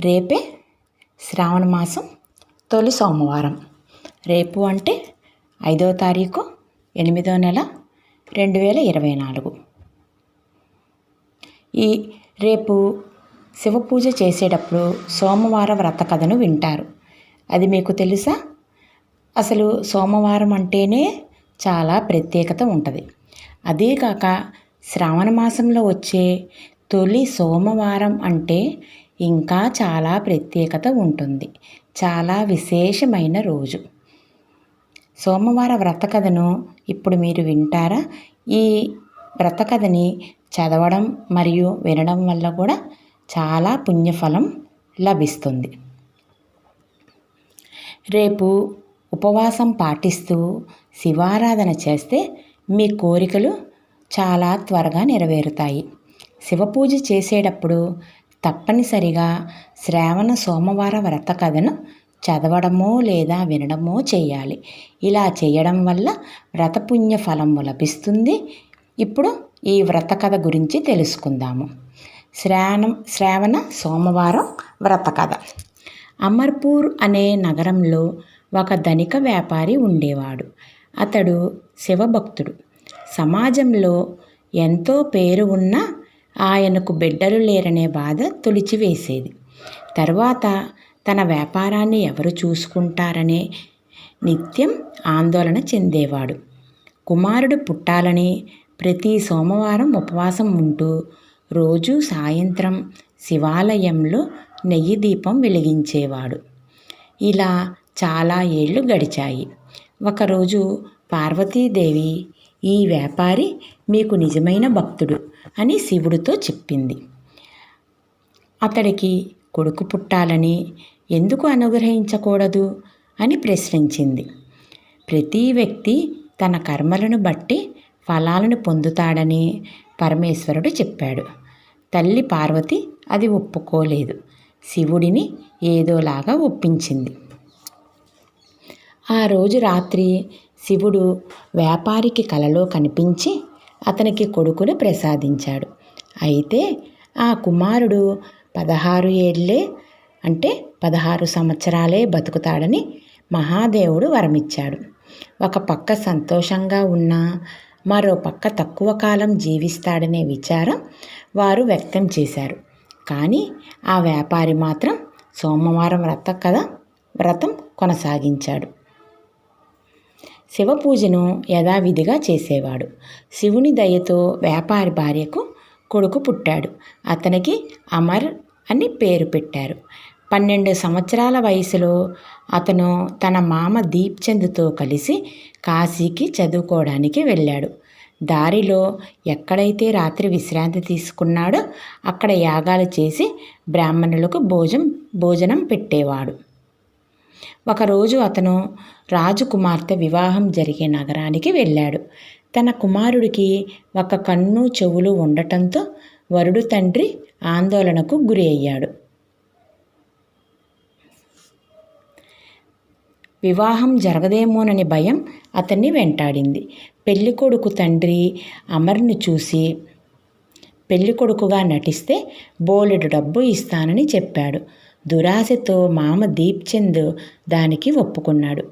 రేపే శ్రావణ మాసం తొలి సోమవారం. రేపు అంటే ఐదవ తారీఖు ఎనిమిదో నెల రెండు వేల ఇరవై నాలుగు. ఈ రేపు శివపూజ చేసేటప్పుడు సోమవార వ్రత కథను వింటారు. అది మీకు తెలుసా? అసలు సోమవారం అంటేనే చాలా ప్రత్యేకత ఉంటుంది. అదే కాక శ్రావణ మాసంలో వచ్చే తొలి సోమవారం అంటే ఇంకా చాలా ప్రత్యేకత ఉంటుంది. చాలా విశేషమైన రోజు. సోమవార వ్రత కథను ఇప్పుడు మీరు వింటారా? ఈ వ్రత కథని చదవడం మరియు వినడం వల్ల కూడా చాలా పుణ్యఫలం లభిస్తుంది. రేపు ఉపవాసం పాటిస్తూ శివారాధన చేస్తే మీ కోరికలు చాలా త్వరగా నెరవేరుతాయి. శివ పూజ చేసేటప్పుడు తప్పనిసరిగా శ్రావణ సోమవార వ్రత కథను చదవడమో లేదా వినడమో చేయాలి. ఇలా చేయడం వల్ల వ్రతపుణ్య ఫలము లభిస్తుంది. ఇప్పుడు ఈ వ్రత కథ గురించి తెలుసుకుందాము. శ్రావణం శ్రావణ సోమవారం వ్రత కథ. అమర్పూర్ అనే నగరంలో ఒక ధనిక వ్యాపారి ఉండేవాడు. అతడు శివభక్తుడు. సమాజంలో ఎంతో పేరు ఉన్న ఆయనకు బిడ్డలు లేరనే బాధ తొలిచివేసేది తర్వాత తన వ్యాపారాన్ని ఎవరు చూసుకుంటారనే నిత్యం ఆందోళన చెందేవాడు. కుమారుడు పుట్టాలని ప్రతి సోమవారం ఉపవాసం ఉంటూ రోజు సాయంత్రం శివాలయంలో నెయ్యి దీపం వెలిగించేవాడు. ఇలా చాలా ఏళ్ళు గడిచాయి. ఒకరోజు పార్వతీదేవి ఈ వ్యాపారి మీకు నిజమైన భక్తుడు. అని శివుడితో చెప్పింది. అతడికి కొడుకు పుట్టాలని ఎందుకు అనుగ్రహించకూడదు అని ప్రశ్నించింది. ప్రతి వ్యక్తి తన కర్మలను బట్టి ఫలాలను పొందుతాడని పరమేశ్వరుడు చెప్పాడు. తల్లి పార్వతి అది ఒప్పుకోలేదు. శివుడిని ఏదోలాగా ఒప్పించింది. ఆ రోజు రాత్రి శివుడు వ్యాపారికి కలలో కనిపించి అతనికి కొడుకును ప్రసాదించాడు. అయితే ఆ కుమారుడు పదహారు ఏళ్ళే అంటే పదహారు సంవత్సరాలే బతుకుతాడని మహాదేవుడు వరమిచ్చాడు. ఒక పక్క సంతోషంగా ఉన్నా మరో పక్క తక్కువ కాలం జీవిస్తాడనే విచారం వారు వ్యక్తం చేశారు. కానీ ఆ వ్యాపారి మాత్రం సోమవారం వ్రత కథ వ్రతం కొనసాగించాడు. శివపూజను యథావిధిగా చేసేవాడు. శివుని దయతో వ్యాపారి భార్యకు కొడుకు పుట్టాడు. అతనికి అమర్ అని పేరు పెట్టారు. పన్నెండు సంవత్సరాల వయసులో అతను తన మామ దీప్చంద్తో కలిసి కాశీకి చదువుకోవడానికి వెళ్ళాడు. దారిలో ఎక్కడైతే రాత్రి విశ్రాంతి తీసుకున్నాడో అక్కడ యాగాలు చేసి బ్రాహ్మణులకు భోజనం భోజనం పెట్టేవాడు. ఒకరోజు అతను రాజకుమార్తె వివాహం జరిగే నగరానికి వెళ్ళాడు. తన కుమారుడికి ఒక కన్ను చెవులు ఉండటంతో వరుడు తండ్రి ఆందోళనకు గురి అయ్యాడు. వివాహం జరగదేమోనని భయం అతన్ని వెంటాడింది. పెళ్ళికొడుకు తండ్రి అమర్ను చూసి పెళ్ళికొడుకుగా నటిస్తే బోలెడు డబ్బు ఇస్తానని చెప్పాడు. దురాశతో మామ దీప్చంద్ దానికి ఒప్పుకున్నాడు.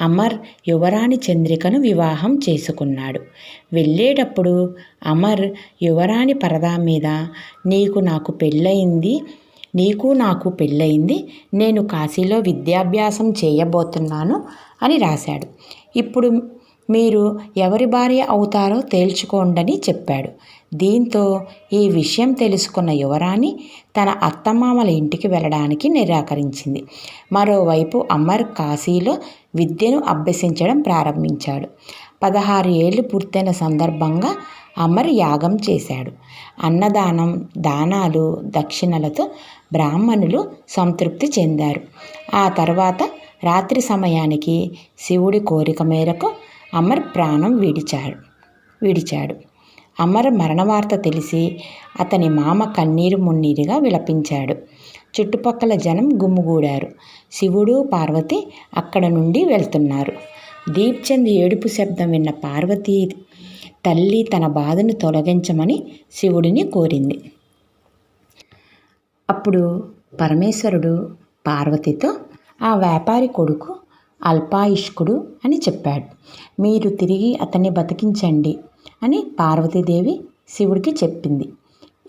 అమర్ యువరాణి చంద్రికను వివాహం చేసుకున్నాడు. వెళ్ళేటప్పుడు అమర్ యువరాణి పరదా మీద నీకు నాకు పెళ్ళయింది నీకు నాకు పెళ్ళయింది నేను కాశీలో విద్యాభ్యాసం చేయబోతున్నాను అని రాశాడు. ఇప్పుడు మీరు ఎవరి భార్య అవుతారో తేల్చుకోండని చెప్పాడు. దీంతో ఈ విషయం తెలుసుకున్న యువరాణి తన అత్తమామల ఇంటికి వెళ్ళడానికి నిరాకరించింది. మరోవైపు అమర్ కాశీలో విద్యను అభ్యసించడం ప్రారంభించాడు. పదహారు ఏళ్ళు పూర్తయిన సందర్భంగా అమర్ యాగం చేశాడు. అన్నదానం దానాలు దక్షిణలతో బ్రాహ్మణులు సంతృప్తి చెందారు. ఆ తర్వాత రాత్రి సమయానికి శివుడి కోరిక మేరకు అమర్ ప్రాణం విడిచాడు విడిచాడు. అమర్ మరణవార్త తెలిసి అతని మామ కన్నీరు మున్నీరుగా విలపించాడు. చుట్టుపక్కల జనం గుమ్ముగూడారు శివుడు పార్వతి అక్కడ నుండి వెళ్తున్నారు. దీప్చంద్ ఏడుపు శబ్దం విన్న పార్వతి తల్లి తన బాధను తొలగించమని శివుడిని కోరింది. అప్పుడు పరమేశ్వరుడు పార్వతితో ఆ వ్యాపారి కొడుకు అల్పాయుష్కుడు అని చెప్పాడు. మీరు తిరిగి అతన్ని బతికించండి అని పార్వతీదేవి శివుడికి చెప్పింది.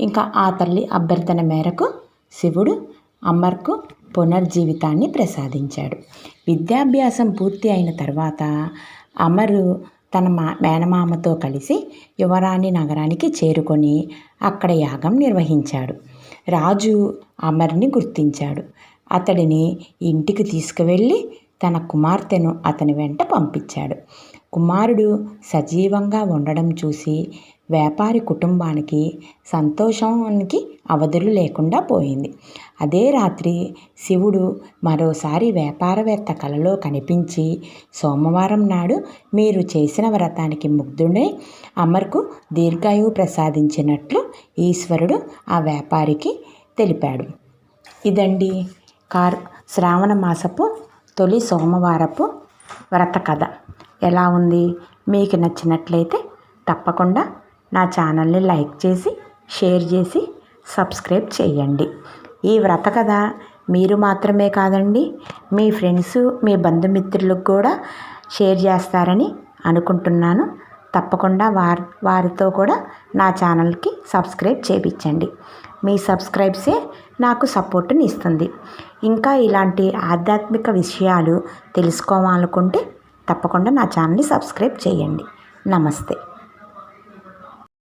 ఇంకా ఆ తల్లి అభ్యర్థన మేరకు శివుడు అమర్కు పునర్జీవితాన్ని ప్రసాదించాడు. విద్యాభ్యాసం పూర్తి అయిన తర్వాత అమరు తన మా మేనమామతో కలిసి యువరాణి నగరానికి చేరుకొని అక్కడ యాగం నిర్వహించాడు. రాజు అమర్ని గుర్తించాడు. అతడిని ఇంటికి తీసుకువెళ్ళి తన కుమార్తెను అతని వెంట పంపించాడు. కుమారుడు సజీవంగా ఉండడం చూసి వ్యాపారి కుటుంబానికి సంతోషానికి అవధులు లేకుండా పోయింది. అదే రాత్రి శివుడు మరోసారి వ్యాపారవేత్త కలలో కనిపించి సోమవారం నాడు మీరు చేసిన వ్రతానికి ముగ్ధుడై అమర్కు దీర్ఘాయువు ప్రసాదించినట్లు ఈశ్వరుడు ఆ వ్యాపారికి తెలిపాడు. ఇదండి కార్ శ్రావణ మాసపు తొలి సోమవారపు వ్రత కథ. ఎలా ఉంది? మీకు నచ్చినట్లయితే తప్పకుండా నా ఛానల్ని లైక్ చేసి షేర్ చేసి సబ్స్క్రైబ్ చేయండి. ఈ వ్రత కథ మీరు మాత్రమే కాదండి మీ ఫ్రెండ్స్ మీ బంధుమిత్రులకు కూడా షేర్ చేస్తారని అనుకుంటున్నాను. తప్పకుండా వారి వారితో కూడా నా ఛానల్కి సబ్స్క్రైబ్ చేయించండి మీ సబ్స్క్రైబ్సే నాకు సపోర్ట్ని ఇస్తుంది ఇంకా ఇలాంటి ఆధ్యాత్మిక విషయాలు తెలుసుకోవాలనుకుంటే తప్పకుండా నా ఛానల్ని సబ్స్క్రైబ్ చేయండి. నమస్తే.